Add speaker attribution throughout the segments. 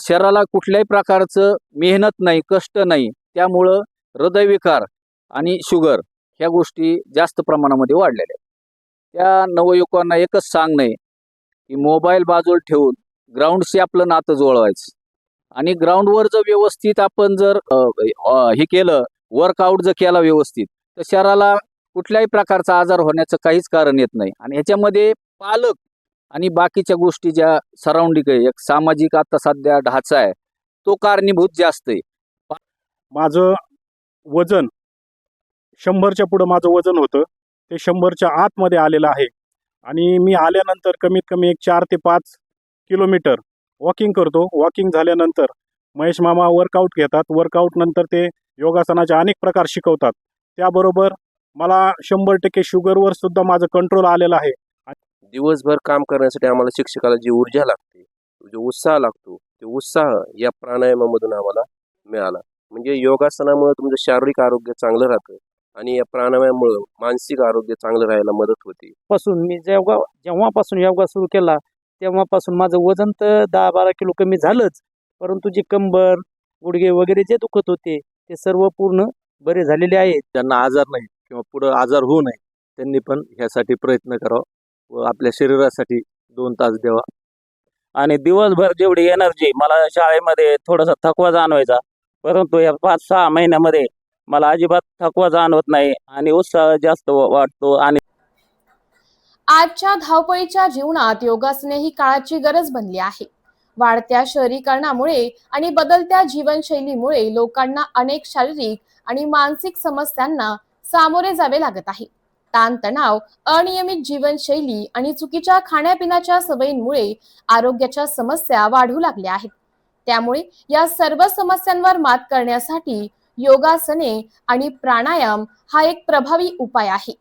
Speaker 1: शरीराला कुठल्याही प्रकारचं मेहनत नाही कष्ट नाही त्यामुळं हृदयविकार आणि शुगर ह्या गोष्टी जास्त प्रमाणामध्ये वाढलेल्या आहेत. त्या नवयुवकांना एकच सांगणं आहे की मोबाईल बाजूला ठेवून ग्राउंडशी आपलं नातं जुळवायचं. आणि ग्राउंडवर जर व्यवस्थित आपण जर हे केलं वर्कआउट जर केला व्यवस्थित तर शरीराला कुठल्याही प्रकारचा आजार होण्याचं काहीच कारण येत नाही. आणि ह्याच्यामध्ये पालक आणि बाकीच्या गोष्टी ज्या सराउंडिंग आहे एक सामाजिक आता सध्या ढाचा आहे तो कारणीभूत जास्त आहे.
Speaker 2: माझं वजन शंभरच्या पुढं माझं वजन होतं ते शंभरच्या आतमध्ये आलेलं आहे. आणि मी आल्यानंतर कमीत कमी एक चार ते पाच किलोमीटर वॉकिंग करतो. वॉकिंग झाल्यानंतर महेश मामा वर्कआउट घेतात. वर्कआउट नंतर ते योगासनाचे अनेक प्रकार शिकवतात. त्याबरोबर मला शंभर टक्के शुगरवर सुद्धा माझं कंट्रोल आलेलं आहे.
Speaker 3: दिवसभर काम करण्यासाठी आम्हाला शिक्षकाला जी ऊर्जा लागते जो उत्साह लागतो ते उत्साह या प्राणायामामधून आम्हाला मिळाला. म्हणजे योगासनामुळे तुमचं शारीरिक आरोग्य चांगलं राहतं आणि या प्राणायामामुळं मानसिक आरोग्य चांगलं राहायला मदत होते.
Speaker 4: पासून मी जेव्हा जेव्हापासून योगा सुरू केला तेव्हापासून माझं वजन तर दहा बारा किलो कमी झालंच परंतु जे कंबर गुडघे वगैरे जे दुखत होते ते सर्व पूर्ण बरे झालेले आहेत.
Speaker 5: ज्यांना आजार नाही किंवा पुढं आजार होऊ नये त्यांनी पण ह्यासाठी प्रयत्न करावा. व आपल्या शरीरासाठी दोन तास द्यावा.
Speaker 4: आणि दिवसभर जेवढी एनर्जी मला शाळेमध्ये थोडासा थकवा जाणवायचा परंतु या पाच सहा महिन्यामध्ये मला अजिबात थकवा जाणवत नाही आणि उत्साह जास्त वाटतो आणि
Speaker 6: आजच्या धावपळीच्या जीवनात योगासने ही काळाची गरज बनली आहे. वाढत्या शहरीकरणामुळे आणि बदलत्या जीवनशैलीमुळे लोकांना अनेक शारीरिक आणि मानसिक समस्यांना सामोरे जावे लागत आहे. ताणतणाव अनियमित जीवनशैली आणि चुकीच्या खाण्यापिण्याच्या सवयींमुळे आरोग्याच्या समस्या वाढू लागल्या आहेत. त्यामुळे या सर्व समस्यांवर मात करण्यासाठी योगासने आणि प्राणायाम हा एक प्रभावी उपाय आहे.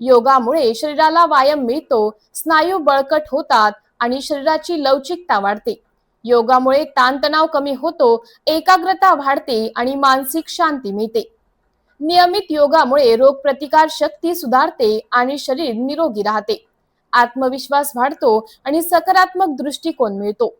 Speaker 6: योगामुळे शरीराला व्यायाम मिळतो स्नायू बळकट होतात आणि शरीराची लवचिकता वाढते. योगामुळे ताणतणाव कमी होतो एकाग्रता वाढते आणि मानसिक शांती मिळते. नियमित योगामुळे रोगप्रतिकार शक्ती सुधारते आणि शरीर निरोगी राहते. आत्मविश्वास वाढतो आणि सकारात्मक दृष्टिकोन मिळतो.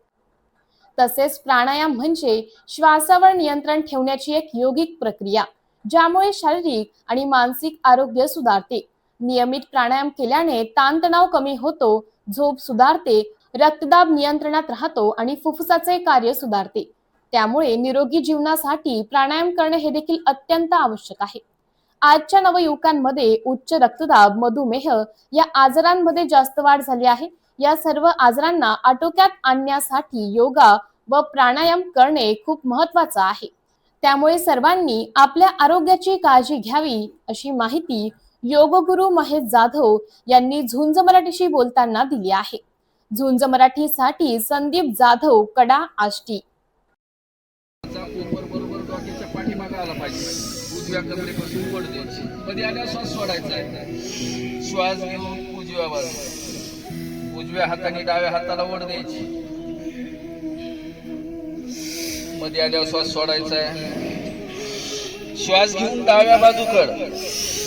Speaker 6: तसेच प्राणायाम म्हणजे श्वासावर नियंत्रण ठेवण्याची एक योगिक प्रक्रिया ज्यामुळे शारीरिक आणि मानसिक आरोग्य सुधारते. नियमित प्राणायाम केल्याने ताणतणाव कमी होतो झोप सुधारते रक्तदाब नियंत्रणात राहतो आणि फुफ्फुसाचे कार्य सुधारते. त्यामुळे निरोगी जीवनासाठी प्राणायाम करणे हे देखील अत्यंत आवश्यक आहे. आजच्या नवयुवकांमध्ये उच्च रक्तदाब मधुमेह या आजारांमध्ये जास्त वाढ झाली आहे. या सर्व आजारांना आटोक्यात आणण्यासाठी योगा व प्राणायाम करणे खूप महत्वाचं आहे. त्यामुळे सर्वांनी आपल्या आरोग्याची काळजी घ्यावी अशी माहिती योगगुरु महेश जाधव यांनी झुंज मराठीशी बोलताना दिली आहे. झुंज मराठीसाठी संदीप जाधव कडा आष्टी.
Speaker 7: उजव्या कमरेपासून पडतो द्यायची. मध्ये आल्यावर श्वास सोडायचा आहे. श्वास घेऊन उजव्या बाजू उजव्या हाताने डाव्या हाताला ओढ द्यायची. मध्ये आल्यावर श्वास सोडायचा आहे. श्वास घेऊन डाव्या बाजूकड.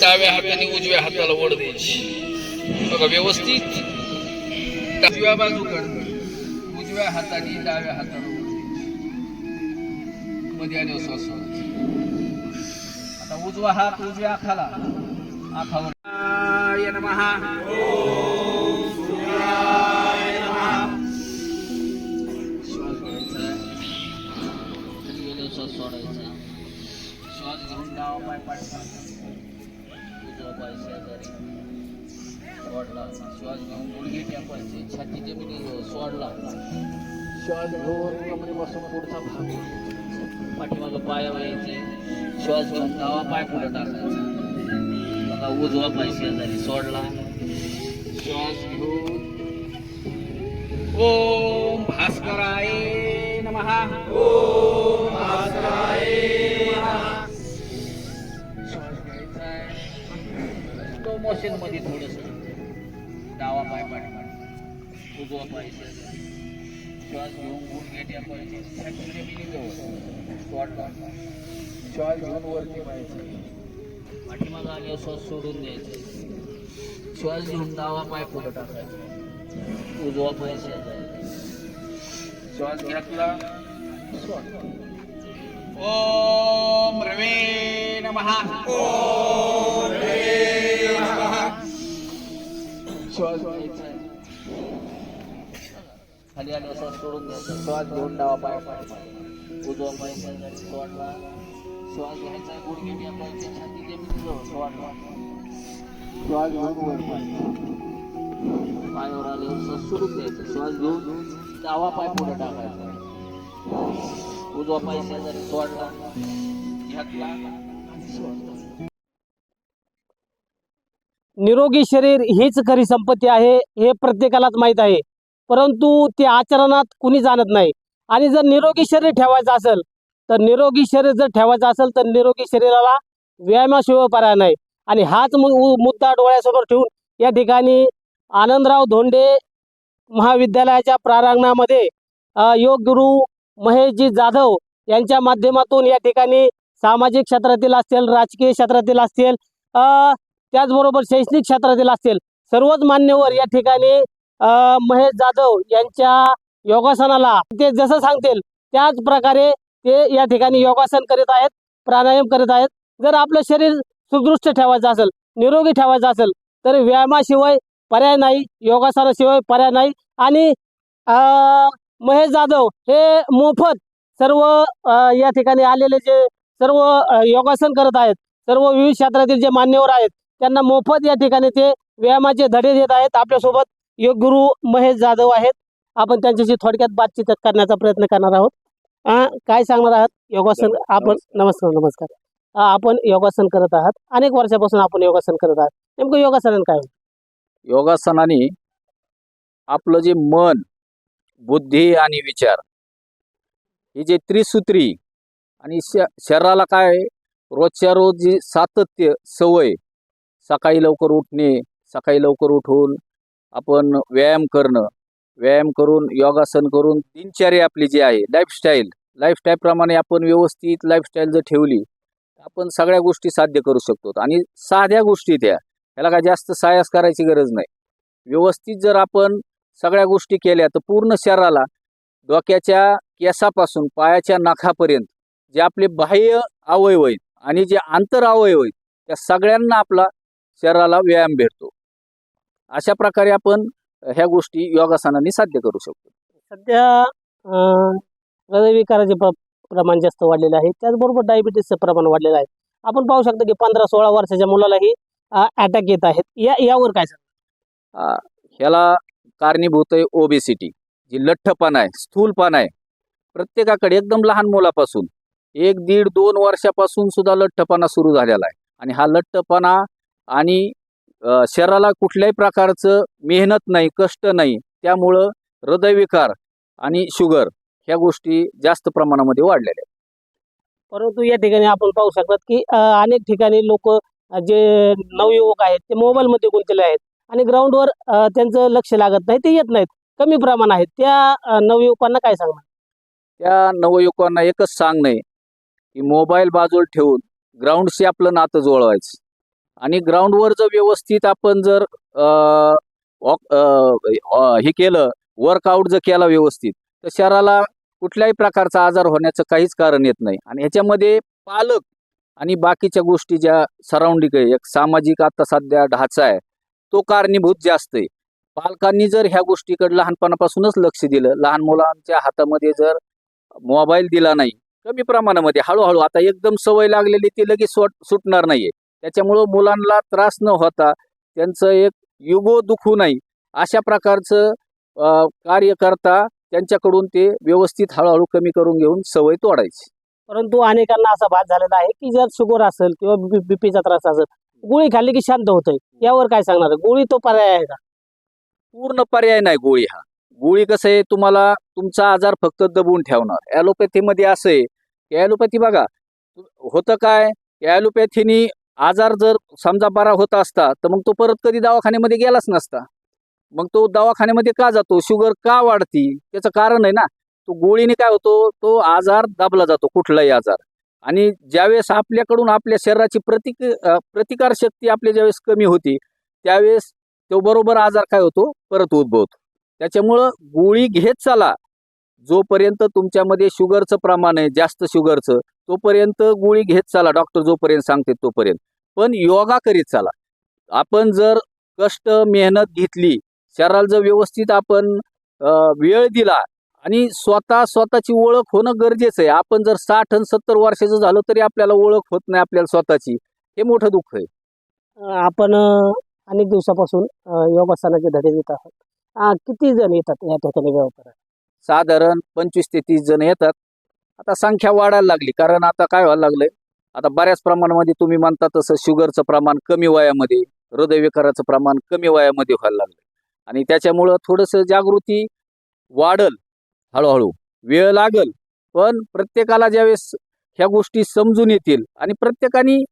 Speaker 7: डाव्या हाताने उजव्या हाताला ओढ द्यायची. बघा व्यवस्थित. उजव्या बाजूकड. उजव्या हाताने डाव्या हाताला मध्ये आले श्वास सोडायचा. उजवा हात उजव्या आखाला आखावर. श्वास खाली गेल्यावर श्वास सोडायचा श्वास घेऊन डावा पाय पाठीमागे उजवा पाय शेजारी सोडला श्वास घेऊन गुडघे टेपायचे छाती जमिनी सोडला श्वास घेऊन कमरेपासून पुढचा भाग. पाठीमागं पाय व्हायचे. श्वास घेऊन डावा पाय पुढे टाकायचा. बघा उजवा पाय शेजारी सोडला. श्वास घेऊन. ओम भास्कराय नमः. ओम भास्कराय नमः. श्वास घ्यायचा स्लो मोशनमध्ये थोडस डावा पाय पाठीमागे. उजवा पाय शेजारी. श्वास घेऊन गुण घेत या पाहिजे जमिनी जवळ श्वास घेऊन वरती पाहायचं. पाठीमागं आल्यावर श्वास सोडून द्यायचा. श्वास घेऊन डावा पाय पुढे टाकायचा. उजवा पाय श्वास घेतला. ओम रवे नमः. ओम रवे नमः. श्वास घ्यायचा. खाली आले असं सोडून द्यायचा श्वास घेऊन डावा पाय पाय उजवा पाय सोडला श्वास घ्यायचा गुडघे टेपायचे छाती सोडला श्वास घेऊन वर पाय. पायावर श्वास सोडून द्यायचा श्वास घेऊन डावा पाय पुढे टाकायचा. उजवा पाय शेजारी सोडला घातला सोडला
Speaker 8: निरोगी शरीर हीच खरी संपत्ती आहे हे प्रत्येकालाच माहीत आहे. परंतु ते आचरणात कुणी जाणत नाही. आणि जर निरोगी शरीर ठेवायचं असेल तर निरोगी शरीर जर ठेवायचं असेल तर निरोगी शरीराला व्यायामाशिवाय पर्याय नाही. आणि हाच मु- मुद्दा डोळ्यासमोर ठेवून या ठिकाणी आनंदराव धोंडे महाविद्यालयाच्या प्रारांगणामध्ये योग गुरु महेशजी जाधव यांच्या माध्यमातून या ठिकाणी सामाजिक क्षेत्रातील असतील राजकीय क्षेत्रातील असतील त्याचबरोबर शैक्षणिक क्षेत्रातील असतील सर्वच मान्यवर या ठिकाणी महेश जाधव यांच्या योगासनाला ते जसं सांगतील त्याच प्रकारे ते या ठिकाणी योगासन करीत आहेत प्राणायाम करीत आहेत. जर आपलं शरीर सुदृष्ट ठेवायचं असेल निरोगी ठेवायचं असेल तर व्यायामाशिवाय पर्याय नाही योगासनाशिवाय पर्याय नाही. आणि महेश जाधव हे मोफत सर्व या ठिकाणी आलेले जे सर्व योगासन करत आहेत सर्व विविध क्षेत्रातील जे मान्यवर आहेत त्यांना मोफत या ठिकाणी ते व्यायामाचे धडे देत आहेत आपल्यासोबत. योग गुरु महेश जाधव आहेत. आपण त्यांच्याशी थोडक्यात बातचीत करण्याचा प्रयत्न करणार आहोत. अं, काय सांगणार आहात? योगासन आपण नमस्कार नमस्कार. आपण योगासन करत आहात. अनेक वर्षापासून आपण योगासन करत आहात. नेमकं योगासन काय
Speaker 1: योगासनाने आपलं जे मन बुद्धी आणि विचार ही जे त्रिसूत्री आणि श शरीराला काय रोजच्या रोज जी सातत्य सवय सकाळी लवकर उठणे सकाळी लवकर उठून आपण व्यायाम करणं व्यायाम करून योगासन करून दिनचर्या आपली जी आहे लाईफस्टाईल लाईफस्टाईलप्रमाणे आपण व्यवस्थित लाईफस्टाईल जर ठेवली आपण सगळ्या गोष्टी साध्य करू शकतो. आणि साध्या गोष्टी त्या ह्याला काय जास्त सायास करायची गरज नाही. व्यवस्थित जर आपण सगळ्या गोष्टी केल्या तर पूर्ण शरीराला डोक्याच्या केसापासून पायाच्या नाखापर्यंत जे आपले बाह्य अवयव आहेत आणि जे आंतर अवयव आहेत त्या सगळ्यांना आपला शरीराला व्यायाम भेटतो. अशा प्रकारे आपण ह्या गोष्टी योगासनाने साध्य करू शकतो.
Speaker 8: सध्या हृदयविकाराचे प्र प्रमाण जास्त वाढलेलं आहे. त्याचबरोबर डायबिटीसचं प्रमाण वाढलेलं आहे. आपण पाहू शकतो की पंधरा सोळा वर्षाच्या मुलालाही अटॅक येत आहेत. या यावर काय सांगता?
Speaker 1: आ, ह्याला कारणीभूत आहे ओबेसिटी जी लठ्ठपणा आहे स्थूलपणा आहे. प्रत्येकाकडे एकदम लहान मुलापासून एक दीड दोन वर्षापासून सुद्धा लठ्ठपणा सुरू झालेला आहे. आणि हा लठ्ठपणा आणि शरीराला कुठल्याही प्रकारचं मेहनत नाही कष्ट नाही त्यामुळं हृदयविकार आणि शुगर ह्या गोष्टी जास्त प्रमाणामध्ये वाढलेल्या आहेत.
Speaker 8: परंतु या ठिकाणी आपण पाहू शकतात की अनेक ठिकाणी लोक जे नवयुवक आहेत ते मोबाईलमध्ये गुंतलेले आहेत आणि ग्राउंडवर त्यांचं लक्ष लागत नाही ते येत नाहीत. कमी प्रमाण आहेत. त्या नवयुवकांना काय सांगणार?
Speaker 1: त्या नवयुवकांना एकच सांगणं की मोबाईल बाजूला ठेवून ग्राउंडशी आपलं नातं जुळवायचं. आणि ग्राउंडवर जर व्यवस्थित आपण जर हे केलं वर्कआउट जर केला व्यवस्थित तर शरीराला कुठल्याही प्रकारचा आजार होण्याचं काहीच कारण येत नाही. आणि ह्याच्यामध्ये पालक आणि बाकीच्या गोष्टी ज्या सराउंडिंग आहे एक सामाजिक आता सध्या ढाचा आहे तो कारणीभूत जास्त आहे. पालकांनी जर ह्या गोष्टीकडे लहानपणापासूनच लक्ष दिलं लहान मुलांच्या हातामध्ये जर मोबाईल दिला नाही कमी प्रमाणामध्ये हळूहळू आता एकदम सवय लागलेली ती लगेच सुटणार नाहीये. त्याच्यामुळं मुलांना त्रास न होता त्यांचं एक युगो दुखू नाही अशा प्रकारचं कार्य करता त्यांच्याकडून ते व्यवस्थित हळूहळू कमी करून घेऊन सवय तोडायची.
Speaker 8: परंतु अनेकांना असा भास झालेला आहे की जर शुगर असेल किंवा बीपीचा त्रास असेल गोळी खाल्ली की शांत होतंय. यावर काय सांगणार? गोळी तो पर्याय आहे का?
Speaker 1: पूर्ण पर्याय नाही गोळी हा. गोळी कसं आहे तुम्हाला तुमचा आजार फक्त दबवून ठेवणार. ॲलोपॅथीमध्ये असं आहे की ॲलोपॅथी बघा होतं काय? ॲलोपॅथीनी आजार जर समजा बरा होत असता तर मग तो परत कधी दवाखान्यामध्ये गेलाच नसता. मग तो दवाखान्यामध्ये का जातो? शुगर का वाढती? त्याचं कारण आहे ना तो गोळीने काय होतो? तो आजार दाबला जातो कुठलाही आजार. आणि ज्यावेळेस आपल्याकडून आपल्या शरीराची प्रतिक प्रतिकारशक्ती प्रतिकार शक्ती आपली ज्यावेळेस कमी होती त्यावेळेस तो बरोबर आजार काय होतो? परत उद्भवतो त्याच्यामुळं गोळी घेत चला. जोपर्यंत तुमच्यामध्ये शुगरचं प्रमाण आहे जास्त शुगरचं तोपर्यंत गोळी घेत चाला. डॉक्टर जोपर्यंत सांगते तोपर्यंत. पण योगा करीत चाला. आपण जर कष्ट मेहनत घेतली शरीराला जर व्यवस्थित आपण वेळ दिला आणि स्वतः स्वतःची ओळख होणं गरजेचं आहे. आपण जर साठ आणि सत्तर वर्षाचं झालो तरी आपल्याला ओळख होत नाही आपल्याला स्वतःची. हे मोठं दुःख आहे.
Speaker 8: आपण अनेक दिवसापासून योगासनाचे धडे देत आहोत. किती जण येतात या ठिकाणी
Speaker 1: साधारण पंचवीस ते तीस जण येतात. आता संख्या वाढायला लागली. कारण आता काय व्हायला लागलंय? आता बऱ्याच प्रमाणामध्ये तुम्ही म्हणता तसं शुगरचं प्रमाण कमी वयामध्ये हृदयविकाराचं प्रमाण कमी वयामध्ये व्हायला लागलं आणि त्याच्यामुळं थोडंसं जागृती वाढल हळूहळू. वेळ लागल पण प्रत्येकाला ज्यावेळेस ह्या गोष्टी समजून येतील आणि प्रत्येकाने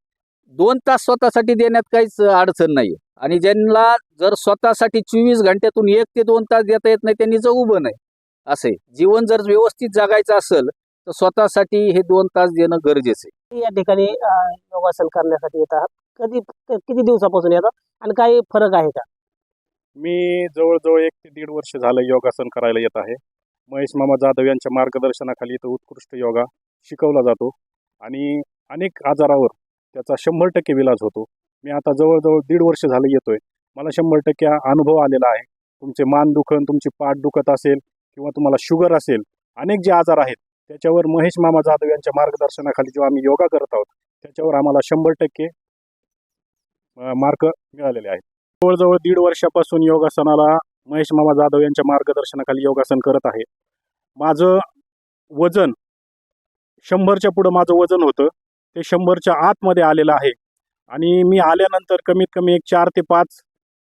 Speaker 1: दोन तास स्वतःसाठी देण्यात काहीच अडचण नाही आणि ज्यांना जर स्वतःसाठी चोवीस घंट्यातून एक ते दोन तास देता येत नाही त्यांनी जगू पण नाही असे जीवन जर व्यवस्थित जगायचं असेल तर स्वतःसाठी हे दोन तास देणं गरजेचं आहे.
Speaker 8: या ठिकाणी योगासन करण्यासाठी येत आहात. कधी किती दिवसापासून येतात आणि काही फरक आहे का?
Speaker 2: मी जवळजवळ एक ते दीड वर्ष झालं योगासन करायला येत आहे. महेश मामा जाधव यांच्या मार्गदर्शनाखाली इथं उत्कृष्ट योगा शिकवला जातो आणि अनेक आजारावर त्याचा शंभर टक्के इलाज होतो. मी आता जवळजवळ दीड वर्ष झालं येतोय. मला शंभर टक्के अनुभव आलेला आहे. तुमचे मान दुखन तुमची पाठ दुखत असेल किंवा तुम्हाला शुगर असेल अनेक जे आजार आहेत त्याच्यावर महेश मामा जाधव यांच्या मार्गदर्शनाखाली जेव्हा आम्ही योगा करत आहोत त्याच्यावर आम्हाला शंभर टक्के मार्क मिळालेले आहेत. जवळजवळ दीड वर्षापासून योगासनाला महेश मामा जाधव यांच्या मार्गदर्शनाखाली योगासन करत आहे. माझं वजन शंभरच्या पुढं माझं वजन होतं. ते शंभरच्या आतमध्ये आलेलं आहे. आणि मी आल्यानंतर कमीत कमी एक चार ते पाच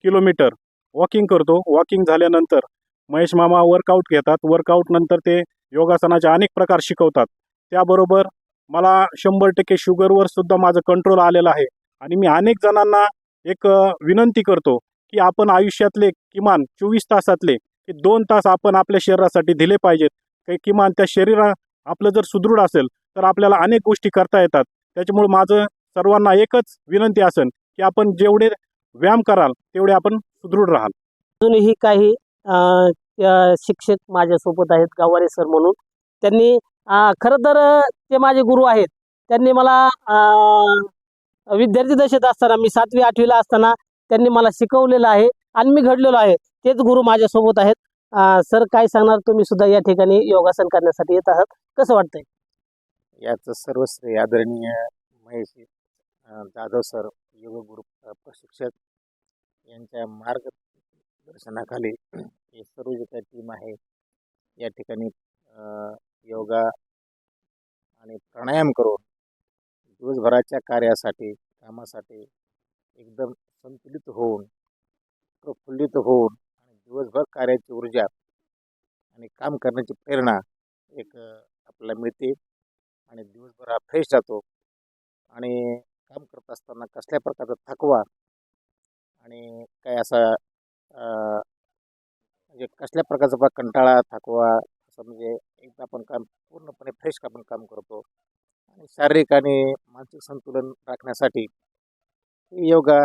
Speaker 2: किलोमीटर वॉकिंग करतो. वॉकिंग झाल्यानंतर महेश मामा वर्कआउट घेतात. वर्कआउट नंतर ते योगासनाचे अनेक प्रकार शिकवतात. त्याबरोबर मला शंभर टक्के शुगरवर सुद्धा माझं कंट्रोल आलेलं आहे. आणि मी अनेक जणांना एक विनंती करतो की आपण आयुष्यातले किमान चोवीस तासातले की दोन तास आपण आपल्या शरीरासाठी दिले पाहिजेत. काही किमान त्या शरीरा आपलं जर सुदृढ असेल तर आपल्याला अनेक गोष्टी करता येतात. त्याच्यामुळे माझं सर्वांना एकच विनंती असेल की आपण जेवढे व्यायाम कराल तेवढे आपण सुदृढ राहाल.
Speaker 8: अजूनही काही शिक्षक माझ्यासोबत आहेत गावारे सर म्हणून. त्यांनी खरं तर ते माझे गुरु आहेत. त्यांनी मला विद्यार्थी दशेत असताना मी सातवी आठवीला असताना त्यांनी मला शिकवलेलं आहे आणि मी घडलेलो आहे. तेच गुरु माझ्यासोबत आहेत. सर काय सांगणार? तुम्ही सुद्धा या ठिकाणी योगासन करण्यासाठी येत आहात. कसं वाटतंय?
Speaker 9: याचं सर्वश्रेय आदरणीय महेश जाधव सर योग गुरु प्रशिक्षक यांच्या दर्शनाखाली हे सर्व जे काही टीम आहे या ठिकाणी योगा आणि प्राणायाम करून दिवसभराच्या कार्यासाठी कामासाठी एकदम संतुलित होऊन प्रफुल्लित होऊन आणि दिवसभर कार्याची ऊर्जा आणि काम करण्याची प्रेरणा एक आपल्याला मिळते आणि दिवसभर हा फ्रेश जातो. आणि काम करत असताना कसल्या प्रकारचा थकवा आणि काय असा म्हणजे कसल्या प्रकारचा कंटाळा थकवा असं म्हणजे एकदा आपण काम पूर्णपणे फ्रेश आपण काम करतो. आणि शारीरिक आणि मानसिक संतुलन राखण्यासाठी योगा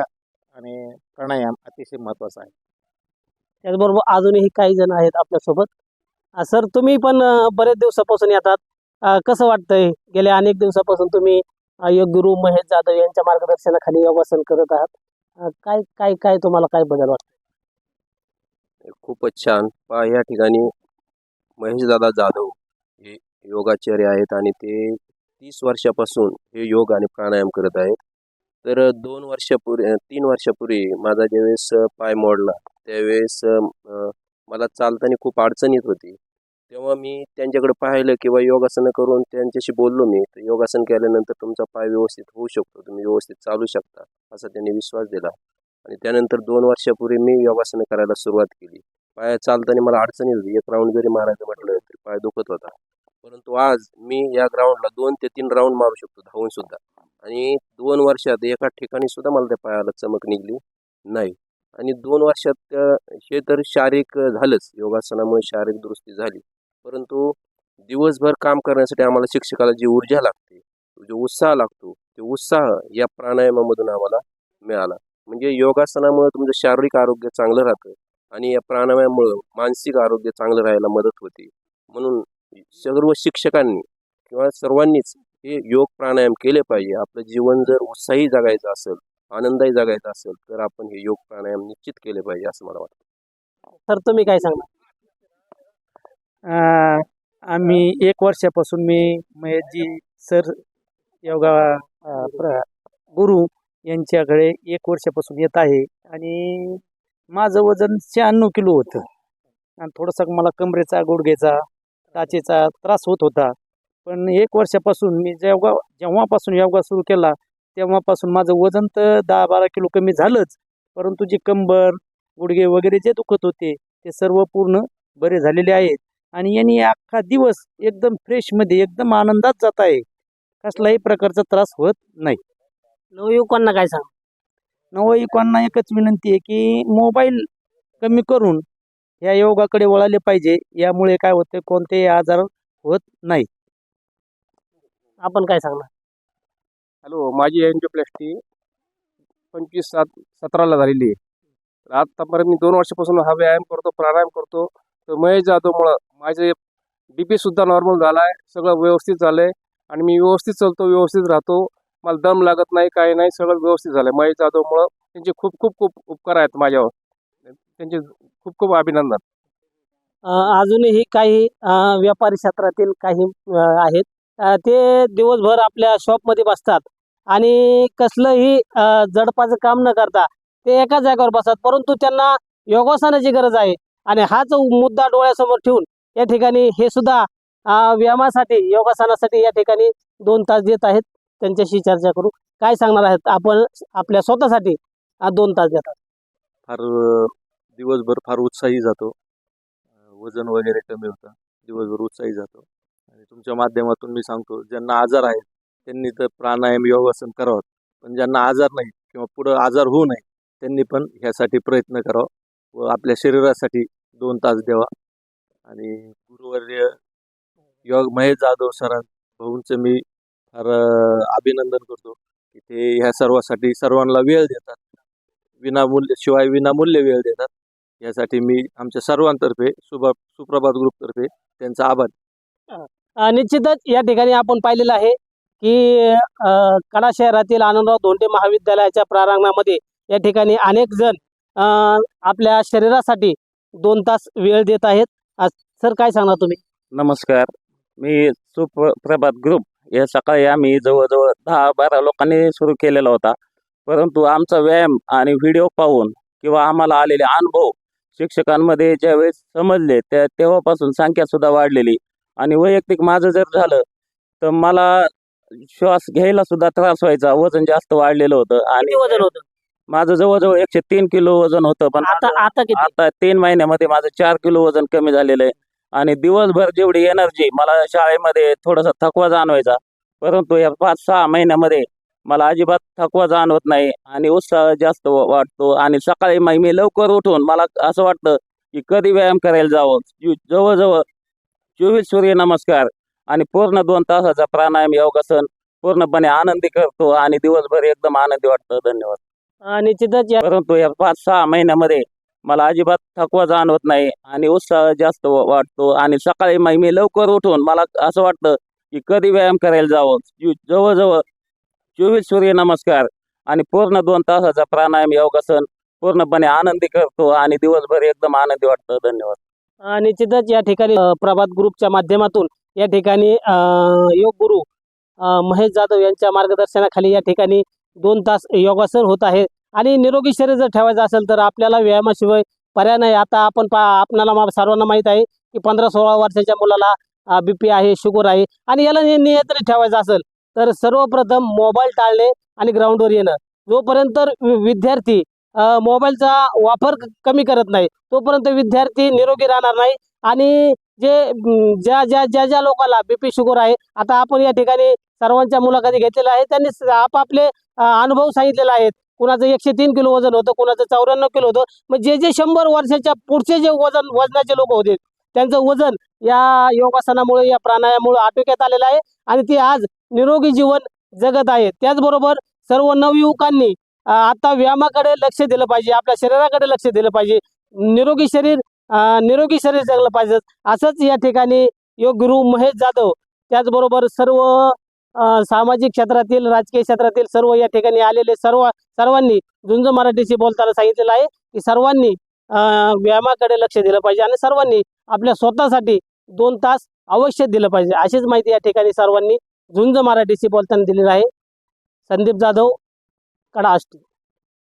Speaker 9: आणि प्राणायाम अतिशय महत्त्वाचा आहे.
Speaker 8: त्याचबरोबर अजूनही काही जण आहेत आपल्यासोबत. सर तुम्ही पण बरेच दिवसापासून येतात. कसं वाटतंय? गेल्या अनेक दिवसापासून तुम्ही योग गुरु महेश जाधव यांच्या मार्गदर्शनाखाली योगासन करत आहात. काय काय काय तुम्हाला काय बदल वाटतं
Speaker 3: खूपच छान. पहा या ठिकाणी महेशदादा जाधव हे योगाचार्य आहेत आणि ते तीस वर्षापासून हे योग आणि प्राणायाम करत आहेत. तर दोन वर्षापूर्वी तीन वर्षापूर्वी माझा ज्यावेळेस पाय मोडला त्यावेळेस मला चालताना खूप अडचण येत होती. तेव्हा मी त्यांच्याकडे पाहिलं किंवा योगासनं करून त्यांच्याशी बोललो मी. तर योगासन केल्यानंतर तुमचा पाय व्यवस्थित होऊ शकतो. तुम्ही व्यवस्थित चालू शकता असा त्यांनी विश्वास दिला. आणि त्यानंतर दोन वर्षापूर्वी मी योगासनं करायला सुरुवात केली. पाय चालताना मला अडचणी होती. एक राऊंड जरी मारायचं म्हटलं तरी पाय दुखत होता. परंतु आज मी या ग्राउंडला दोन ते तीन राऊंड मारू शकतो धावून सुद्धा. आणि दोन वर्षात एका ठिकाणी सुद्धा मला त्या पायाला चमक निघली नाही. आणि दोन वर्षात हे तर शारीरिक झालंच. योगासनामुळे शारीरिक दुरुस्ती झाली. परंतु दिवसभर काम करण्यासाठी आम्हाला शिक्षकाला जी ऊर्जा लागते जो उत्साह लागतो ते उत्साह या प्राणायामामधून आम्हाला मिळाला. म्हणजे योगासनामुळे तुमचं शारीरिक आरोग्य चांगलं राहतं आणि या प्राणायामामुळं मानसिक आरोग्य चांगलं राहायला मदत होते. म्हणून सर्व शिक्षकांनी किंवा सर्वांनीच हे योग प्राणायाम केले पाहिजे. आपलं जीवन जर उत्साही जगायचं असेल आनंदाही जगायचं असेल तर आपण हे योग प्राणायाम निश्चित केले पाहिजे असं मला वाटतं.
Speaker 8: तर तुम्ही काय सांगणार?
Speaker 4: अं, आम्ही एक वर्षापासून मी महेशजी सर योगा गुरु यांच्याकडे एक वर्षापासून येत आहे. आणि माझं वजन शहाण्णव किलो होतं. आणि थोडासा मला कमरेचा गुडघेचा टाचेचा त्रास होत होता. पण एक वर्षापासून मी जेव्हा जेव्हापासून योगा सुरू केला तेव्हापासून माझं वजन तर दहा बारा किलो कमी झालंच. परंतु जे कंबर गुडघे वगैरे जे दुखत होते ते सर्व पूर्ण बरे झालेले आहेत. आणि यांनी अख्खा दिवस एकदम फ्रेशमध्ये एकदम आनंदात जात आहे. कसलाही प्रकारचा त्रास होत नाही.
Speaker 8: नवयुवकांना काय सांग?
Speaker 4: नवयुवकांना एकच विनंती आहे की मोबाईल कमी करून या योगाकडे वळाले पाहिजे. यामुळे काय होतं कोणतेही आजार होत नाही.
Speaker 8: आपण काय सांगणार?
Speaker 2: हॅलो माझी एनजिओप्लास्टी पंचवीस सात सतराला झालेली आहे. तर आत्तापर्यंत मी दोन वर्षापासून हा व्यायाम करतो प्राणायाम करतो. तर महेश जाधवमुळं माझे बी पीसुद्धा नॉर्मल झाला आहे सगळं व्यवस्थित झालं आहे आणि मी व्यवस्थित चालतो व्यवस्थित राहतो. मला दम लागत नाही काही नाही सगळं व्यवस्थित झालं महेश जाधवमुळं त्यांचे खूप खूप खूप उपकार आहेत माझ्यावर. त्यांचे खूप खूप अभिनंदन.
Speaker 8: अजूनही काही व्यापारी क्षेत्रातील काही आहेत. ते दिवसभर आपल्या शॉपमध्ये बसतात आणि कसलंही जडपाचं काम न करता ते एका जागेवर बसतात. परंतु त्यांना योगासनाची गरज आहे आणि हाच मुद्दा डोळ्यासमोर ठेवून या ठिकाणी हे सुद्धा व्यायामासाठी योगासनासाठी या ठिकाणी दोन तास देत आहेत. त्यांच्याशी चर्चा करू. काय सांगणार आहेत? आपण आपल्या स्वतःसाठी दोन तास देतात.
Speaker 5: फार दिवसभर फार उत्साही जातो. वजन वगैरे कमी होतं. दिवसभर उत्साही जातो. आणि तुमच्या माध्यमातून मी सांगतो ज्यांना आजार आहेत त्यांनी तर प्राणायाम योगासन करावं. पण ज्यांना आजार नाही किंवा पुढं आजार होऊ नये त्यांनी पण ह्यासाठी प्रयत्न करावा व आपल्या शरीरासाठी दोन तास द्यावा. आणि गुरुवर्य योग महेश जाधव सरां भाऊंचं मी फार अभिनंदन करतो की ते ह्या सर्वासाठी सर्वांना वेळ देतात. विनामूल्य शिवाय विनामूल्य वेळ देतात. यासाठी मी आमच्या सर्वांतर्फे सुभा सुप्रभात ग्रुपतर्फे त्यांचा आभार.
Speaker 8: निश्चितच या ठिकाणी आपण पाहिलेलं आहे की कडा शहरातील आनंदराव धोंडे महाविद्यालयाच्या प्रांगणामध्ये या ठिकाणी अनेक जण अ, आपल्या शरीरासाठी दोन तास वेळ देत आहेत. सर काय सांगणार तुम्ही?
Speaker 10: नमस्कार. मी सुप्रभात ग्रुप या सकाळी आम्ही जवळजवळ दहा बारा लोकांनी सुरू केलेला होता. परंतु आमचा व्यायाम आणि व्हिडिओ पाहून किंवा आम्हाला आलेले अनुभव शिक्षकांमध्ये ज्यावेळेस समजले त्या तेव्हापासून संख्या सुद्धा वाढलेली. आणि वैयक्तिक माझं जर झालं तर मला श्वास घ्यायला सुद्धा त्रास व्हायचा. वजन जास्त वाढलेलं होतं आणि
Speaker 8: वजन होतं?
Speaker 10: माझं जवळजवळ एकशे तीन किलो वजन होतं पण
Speaker 8: आता आता किती?
Speaker 10: आता तीन महिन्यामध्ये माझं चार किलो वजन कमी झालेलं आहे. आणि दिवसभर जेवढी एनर्जी मला शाळेमध्ये थोडासा थकवा जाणवायचा परंतु या पाच सहा महिन्यामध्ये मला अजिबात थकवा जाणवत नाही आणि उत्साह जास्त वाटतो. आणि सकाळी मग मी लवकर उठून मला असं वाटतं की कधी व्यायाम करायला जावं? जु- जवळजवळ चोवीस सूर्य नमस्कार आणि पूर्ण दोन तासाचा प्राणायाम योगासन पूर्णपणे आनंदी करतो आणि दिवसभर एकदम आनंदी वाटतं. धन्यवाद.
Speaker 8: निश्चितच या
Speaker 10: परंतु या पाच सहा महिन्यामध्ये मला अजिबात थकवा जाणवत नाही आणि उत्साह जास्त वाटतो. आणि सकाळी मग मी लवकर उठून मला असं वाटतं की कधी व्यायाम करायला जावं. जवळजवळ चोवीस सूर्य नमस्कार आणि पूर्ण दोन तासाचा प्राणायाम योगासन पूर्णपणे आनंदी करतो आणि दिवसभर एकदम आनंदी वाटतं. धन्यवाद.
Speaker 8: निश्चितच या ठिकाणी प्रभात ग्रुपच्या माध्यमातून या ठिकाणी योग गुरु महेश जाधव यांच्या मार्गदर्शनाखाली या ठिकाणी दोन तास योगासन होत आहे. आणि निरोगी शरीर जर ठेवायचं असेल तर आपल्याला व्यायामाशिवाय पर्याय नाही. आता आपण पा आपल्याला सर्वांना माहीत आहे की पंधरा सोळा वर्षाच्या मुलाला बी पी आहे शुगर आहे आणि याला नियंत्रित ठेवायचं असेल तर सर्वप्रथम मोबाईल टाळणे आणि ग्राउंडवर येणं. जोपर्यंत विद्यार्थी मोबाईलचा वापर कमी करत नाही तोपर्यंत विद्यार्थी निरोगी राहणार नाही आणि जे ज्या ज्या ज्या ज्या लोकांना बीपी शुगर आहे आता आपण या ठिकाणी सर्वांच्या मुलाखती घेतलेल्या आहेत त्यांनी आपापले अनुभव सांगितलेले आहेत. कुणाचं एकशे तीन किलो वजन होतं कुणाचं चौऱ्याण्णव किलो होतं. मग जे जे शंभर वर्षाच्या पुढचे जे वजन वजनाचे लोक होते त्यांचं वजन या योगासनामुळे या प्राणायामामुळे आटोक्यात आलेलं आहे. आणि ते आज निरोगी जीवन जगत आहे त्याचबरोबर सर्व नवयुवकांनी आता व्यायामाकडे लक्ष दिलं पाहिजे आपल्या शरीराकडे लक्ष दिलं पाहिजे. निरोगी शरीर निरोगी शरीर जगलं पाहिजे. असंच या ठिकाणी योग गुरु महेश जाधव त्याचबरोबर सर्व सामाजिक क्षेत्रातील राजकीय क्षेत्रातील सर्व या ठिकाणी आलेले सर्व सर्वांनी झुंज मराठीशी बोलताना सांगितलेलं आहे की सर्वांनी व्यायामाकडे लक्ष दिलं पाहिजे आणि सर्वांनी आपल्या स्वतःसाठी दोन तास अवश्य दिलं पाहिजे. अशीच माहिती या ठिकाणी सर्वांनी झुंज मराठीशी बोलताना दिलेली आहे. संदीप जाधव कडा आष्टी.